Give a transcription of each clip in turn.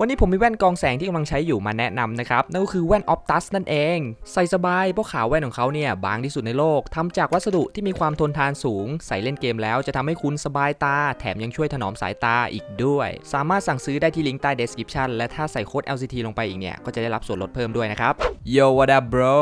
วันนี้ผมมีแว่นกองแสงที่กำลังใช้อยู่มาแนะนำนะครับ นั่นก็คือแว่น Optus นั่นเอง ใส่สบายเพราะขาวแว่นของเขาเนี่ยบางที่สุดในโลกทำจากวัสดุที่มีความทนทานสูง ใส่เล่นเกมแล้วจะทำให้คุณสบายตา แถมยังช่วยถนอมสายตาอีกด้วย สามารถสั่งซื้อได้ที่ลิงก์ใต้ description และถ้าใส่โค้ด LCT ลงไปอีกเนี่ย ก็จะได้รับส่วนลดเพิ่มด้วยนะครับ Yo what up bro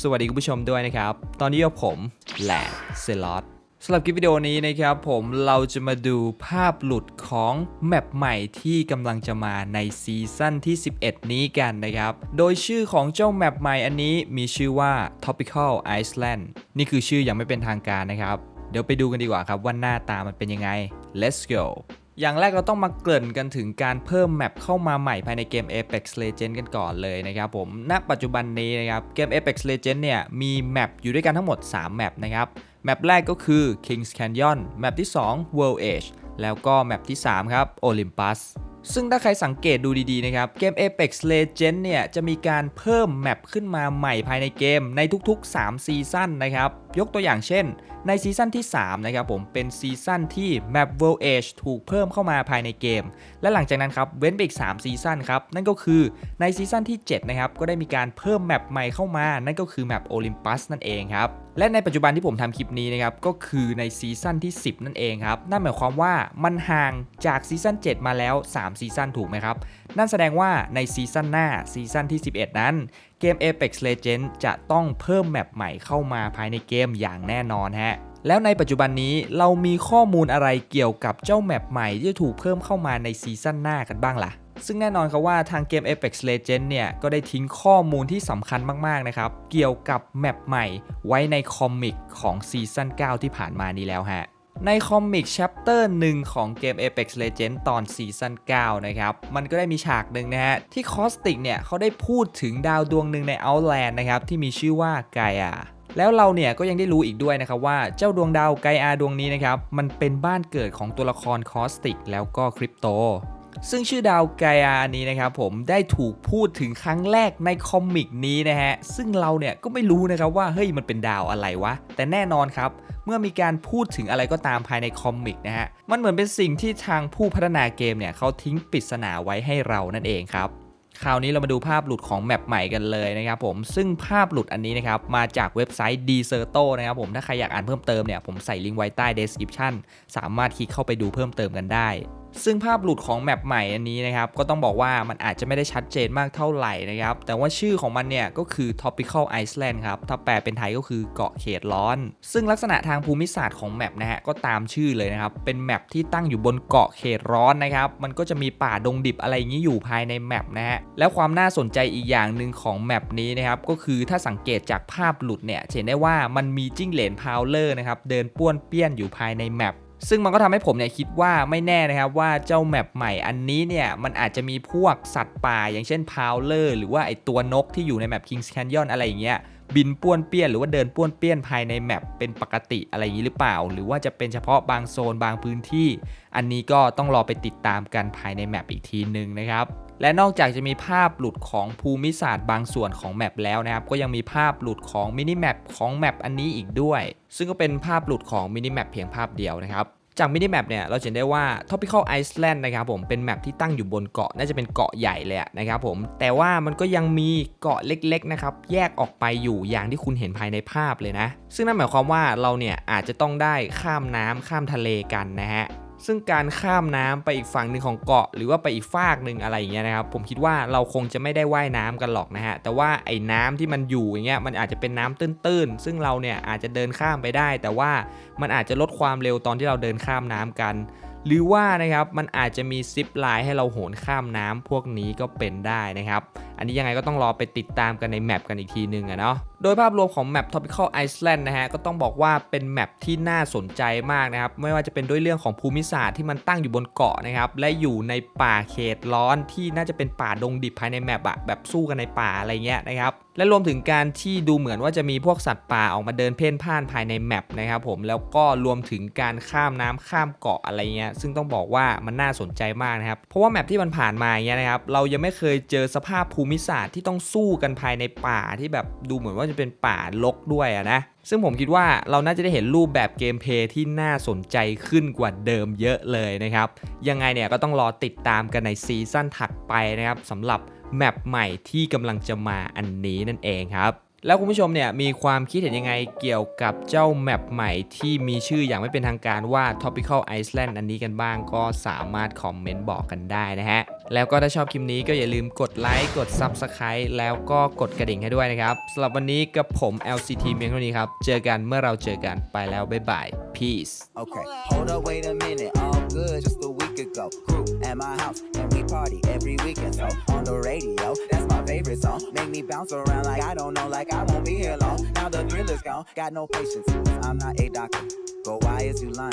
สวัสดีคุณผู้ชมด้วยนะครับ ตอนนี้ผมแหลนเซลอต สำหรับคลิปวิดีโอนี้นะครับผมเราจะมาดูภาพหลุดของแมปใหม่ที่กำลังจะมาในซีซั่นที่ 11 นี้กันนะครับ โดยชื่อของเจ้าแมปใหม่อันนี้มีชื่อว่า Tropical Island นี่คือชื่อยังไม่เป็นทางการนะครับ เดี๋ยวไปดูกันดีกว่าครับว่าหน้าตามันเป็นยังไง let's go อย่างแรกเราต้องมาเกริ่นกันถึงการเพิ่มแมปเข้ามาใหม่ภายในเกม Apex Legends กันก่อนเลยนะครับผม ณ ปัจจุบันนี้นะครับ เกม Apex Legends เนี่ยมีแมปอยู่ด้วยกันทั้งหมด 3 แมปนะครับ แมปแรกก็คือ Kings Canyon แมปที่ 2 World Age แล้วก็แมปที่ 3 ครับ Olympus ซึ่งถ้าใครสังเกตดูดี ๆ นะครับ เกม Apex Legends เนี่ย จะมีการเพิ่มแมปขึ้นมาใหม่ภายในเกมในทุก ๆ 3 ซีซั่นนะครับ ยกตัวอย่างเช่น ในซีซั่นที่ 3 นะครับผมเป็นซีซั่นที่แมป World Age ถูกเพิ่มเข้ามาภายในเกม และหลังจากนั้นครับ เว้นไปอีก 3 ซีซั่นครับ นั่นก็คือในซีซั่นที่ 7 นะครับ ก็ได้มีการเพิ่มแมปใหม่เข้ามา นั่นก็คือแมป Olympus นั่นเองครับ และในปัจจุบันที่ผมทำคลิปนี้นะครับก็คือในซีซั่นที่ 10 นั่นเองครับนั่นหมายความว่ามันห่างจากซีซั่น7 มาแล้ว 3 ซีซั่นถูกไหมครับ นั่นแสดงว่าในซีซั่นหน้าซีซั่นที่ 11 นั้นเกม Apex Legends จะต้องเพิ่มแมปใหม่เข้ามาภายในเกมอย่างแน่นอนฮะแล้วในปัจจุบันนี้เรามีข้อมูลอะไรเกี่ยวกับเจ้าแมปใหม่ที่จะถูกเพิ่มเข้ามาในซีซั่นหน้ากันบ้างล่ะ ซึ่งแน่นอนครับว่าทางเกม Apex Legends เนี่ย ก็ได้ทิ้งข้อมูลที่สำคัญมากๆนะครับ เกี่ยวกับแมปใหม่ไว้ในคอมิกของซีซั่น9 ที่ผ่านมานี้แล้วฮะในคอมิก chapter หนึ่งของเกม Apex Legends ตอนซีซั่น9นะครับ มันก็ได้มีฉากหนึ่งนะฮะ ที่คอสติกเนี่ยเขาได้พูดถึงดาวดวงหนึ่งใน Outland นะครับ ที่มีชื่อว่าไกอาแล้วเราเนี่ยก็ยังได้รู้อีกด้วยนะครับว่าเจ้าดวงดาวไกอาดวงนี้นะครับ มันเป็นบ้านเกิดของตัวละครคอสติกแล้วก็คริปโต ซึ่งชื่อดาวไกอานี้นะครับผมได้ถูกพูดถึงครั้งแรกในคอมิกนี้นะฮะ ซึ่งเราเนี่ยก็ไม่รู้นะครับว่าเฮ้ยมันเป็นดาวอะไรวะ แต่แน่นอนครับเมื่อมีการพูดถึงอะไรก็ตามภายในคอมิกนะฮะ มันเหมือนเป็นสิ่งที่ทางผู้พัฒนาเกมเนี่ยเขาทิ้งปริศนาไว้ให้เรานั่นเองครับคราวนี้เรามาดูภาพหลุดของแมปใหม่กันเลยนะครับผมซึ่งภาพหลุดอันนี้นะครับมาจากเว็บไซต์ d e s e r t o นะครับผมถ้าใครอยากอ่านเพิ่มเติมเนี่ยผมใส่ลิงก์ไว้ใต้ description สามารถคลิกเข้าไปดูเพิ่มเติมกันได้ ซึ่งภาพหลุดของแมปใหม่อันนี้นะครับ ก็ต้องบอกว่ามันอาจจะไม่ได้ชัดเจนมากเท่าไหร่นะครับ แต่ว่าชื่อของมันเนี่ยก็คือ tropical island ครับ ถ้าแปลเป็นไทยก็คือเกาะเขตร้อน ซึ่งลักษณะทางภูมิศาสตร์ของแมปนะฮะก็ตามชื่อเลยนะครับ เป็นแมปที่ตั้งอยู่บนเกาะเขตร้อนนะครับ มันก็จะมีป่าดงดิบอะไรอย่างนี้อยู่ภายในแมปนะฮะ แล้วความน่าสนใจอีกอย่างหนึ่งของแมปนี้นะครับก็คือถ้าสังเกตจากภาพหลุดเนี่ยจะเห็นได้ว่ามันมีจิ้งเหลนพาวเลอร์นะครับเดินป้วนเปี้ยนอยู่ภายในแมป ซึ่งมันก็ทำให้ผมเนี่ยคิดว่าไม่แน่นะครับว่าเจ้าแมปใหม่อันนี้เนี่ยมันอาจจะมีพวกสัตว์ป่า อย่างเช่นพาวเลอร์หรือว่าไอตัวนกที่อยู่ในแมป Kings Canyon อะไรอย่างเงี้ย บินป้วนเปี้ยนหรือว่าเดินป้วนเปี้ยนภายในแมปเป็นปกติอะไรอย่างนี้หรือเปล่า หรือว่าจะเป็นเฉพาะบางโซนบางพื้นที่ อันนี้ก็ต้องรอไปติดตามกันภายในแมปอีกทีหนึ่งนะครับและนอกจากจะมีภาพหลุดของภูมิศาสตร์บางส่วนของแมปแล้วนะครับ ก็ยังมีภาพหลุดของมินิแมปของแมปอันนี้อีกด้วย ซึ่งก็เป็นภาพหลุดของมินิแมปเพียงภาพเดียวนะครับ จากมินิแมปเนี่ยเราเห็นได้ว่า Tropical Island นะครับผมเป็นแมปที่ตั้งอยู่บนเกาะน่าจะเป็นเกาะใหญ่เลยนะครับผมแต่ว่ามันก็ยังมีเกาะเล็กๆนะครับแยกออกไปอยู่อย่างที่คุณเห็นภายในภาพเลยนะ ซึ่งนั่นหมายความว่าเราเนี่ยอาจจะต้องได้ข้ามน้ำข้ามทะเลกันนะฮะ ซึ่งการข้ามน้ำไปอีกฝั่งหนึ่งของเกาะ หรือว่าไปอีกฟากหนึ่งอะไรอย่างเงี้ยนะครับ ผมคิดว่าเราคงจะไม่ได้ว่ายน้ำกันหรอกนะฮะ แต่ว่าไอ้น้ำที่มันอยู่อย่างเงี้ยมันอาจจะเป็นน้ำตื้นๆ ซึ่งเราเนี่ยอาจจะเดินข้ามไปได้ แต่ว่ามันอาจจะลดความเร็วตอนที่เราเดินข้ามน้ำกัน หรือว่านะครับมันอาจจะมีซิปไลน์ให้เราโหนข้ามน้ำพวกนี้ก็เป็นได้นะครับ อันนี้ยังไงก็ต้องรอไปติดตามกันในแมปกันอีกทีนึงอะเนาะโดยภาพรวมของแมป Tropical Island นะฮะก็ต้องบอกว่าเป็นแมปที่น่าสนใจมากนะครับไม่ว่าจะเป็นด้วยเรื่องของภูมิศาสตร์ที่มันตั้งอยู่บนเกาะนะครับและอยู่ในป่าเขตร้อนที่น่าจะเป็นป่าดงดิบภายในแมปอะแบบสู้กันในป่าอะไรเงี้ยนะครับและรวมถึงการที่ดูเหมือนว่าจะมีพวกสัตว์ป่าออกมาเดินเพ่นพ่านภายในแมปนะครับผมแล้วก็รวมถึงการข้ามน้ำข้ามเกาะอะไรเงี้ยซึ่งต้องบอกว่ามันน่าสนใจมากนะครับเพราะว่าแมปที่มันผ่านมาเงี้ยนะครับเรายังไม่เคยเจอสภาพภูมิศาสตร์ที่ต้องสู้กันภายในป่าที่แบบดูเหมือนว่าจะเป็นป่ารกด้วยนะ ซึ่งผมคิดว่าเราน่าจะได้เห็นรูปแบบเกมเพย์ที่น่าสนใจขึ้นกว่าเดิมเยอะเลยนะครับ ยังไงเนี่ยก็ต้องรอติดตามกันในซีซั่นถัดไปนะครับสำหรับแมปใหม่ที่กำลังจะมาอันนี้นั่นเองครับ แล้วคุณผู้ชมเนี่ยมีความคิดเห็นยังไงเกี่ยวกับเจ้าแมปใหม่ที่มีชื่ออย่างไม่เป็นทางการว่า Tropical Island อันนี้กันบ้างก็สามารถคอมเมนต์บอกกันได้นะฮะ แล้วก็ถ้าชอบคลิปนี้ก็อย่าลืมกดไลค์กด Subscribe แล้วก็กดกระดิ่งให้ด้วยนะครับสำหรับวันนี้กับผม LCT เมียงเท่านี้ครับ เจอกันเมื่อเราเจอกันไปแล้ว บ๊ายบาย peace Okay, hold up, wait a minute. All good, just a week ago. Crew at my house, and we party every weekend. So on the radio, favorite song. Make me bounce around like I don't know, like I won't be here long. Now the thrill is gone, got no patience. I'm not a doctor. Go, why is you lying?